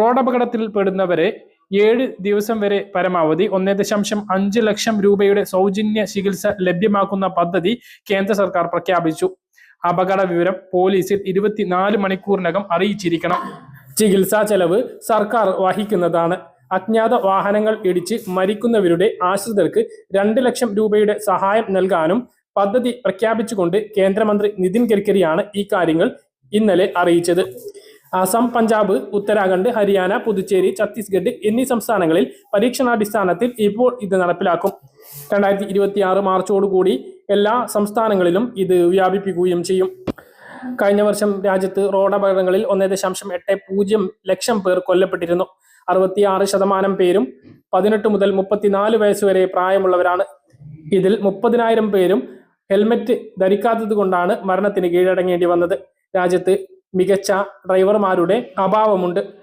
റോഡപകടത്തിൽ പെടുന്നവരെ ഏഴ് ദിവസം വരെ പരമാവധി ഒന്നേ ദശാംശം അഞ്ച് ലക്ഷം രൂപയുടെ സൗജന്യ ചികിത്സ ലഭ്യമാക്കുന്ന പദ്ധതി കേന്ദ്ര സർക്കാർ പ്രഖ്യാപിച്ചു. അപകട വിവരം പോലീസിൽ ഇരുപത്തിനാല് മണിക്കൂറിനകം അറിയിച്ചിരിക്കണം. ചികിത്സാ ചെലവ് സർക്കാർ വഹിക്കുന്നതാണ്. അജ്ഞാത വാഹനങ്ങൾ ഇടിച്ച് മരിക്കുന്നവരുടെ ആശ്രിതർക്ക് രണ്ട് ലക്ഷം രൂപയുടെ സഹായം നൽകാനും പദ്ധതി പ്രഖ്യാപിച്ചുകൊണ്ട് കേന്ദ്രമന്ത്രി നിതിൻ ഗഡ്കരിയാണ് ഈ കാര്യങ്ങൾ ഇന്നലെ അറിയിച്ചത്. ആസാം പഞ്ചാബ് ഉത്തരാഖണ്ഡ് ഹരിയാന പുതുച്ചേരി ഛത്തീസ്ഗഡ് എന്നീ സംസ്ഥാനങ്ങളിൽ പരീക്ഷണാടിസ്ഥാനത്തിൽ ഇപ്പോൾ ഇത് നടപ്പിലാക്കും. രണ്ടായിരത്തി ഇരുപത്തി ആറ് മാർച്ചോടുകൂടി എല്ലാ സംസ്ഥാനങ്ങളിലും ഇത് വ്യാപിപ്പിക്കുകയും ചെയ്യും. കഴിഞ്ഞ വർഷം രാജ്യത്ത് റോഡപകടങ്ങളിൽ ഒന്നേ ദശാംശം എട്ട് പൂജ്യം ലക്ഷം പേർ കൊല്ലപ്പെട്ടിരുന്നു. അറുപത്തിയാറ് ശതമാനം പേരും പതിനെട്ട് മുതൽ മുപ്പത്തിനാല് വയസ്സ് വരെ പ്രായമുള്ളവരാണ്. ഇതിൽ മുപ്പതിനായിരം പേരും ഹെൽമറ്റ് ധരിക്കാത്തത് കൊണ്ടാണ് മരണത്തിന് കീഴടങ്ങേണ്ടി വന്നത്. രാജ്യത്ത് മികച്ച ഡ്രൈവർമാരുടെ അഭാവമുണ്ട്.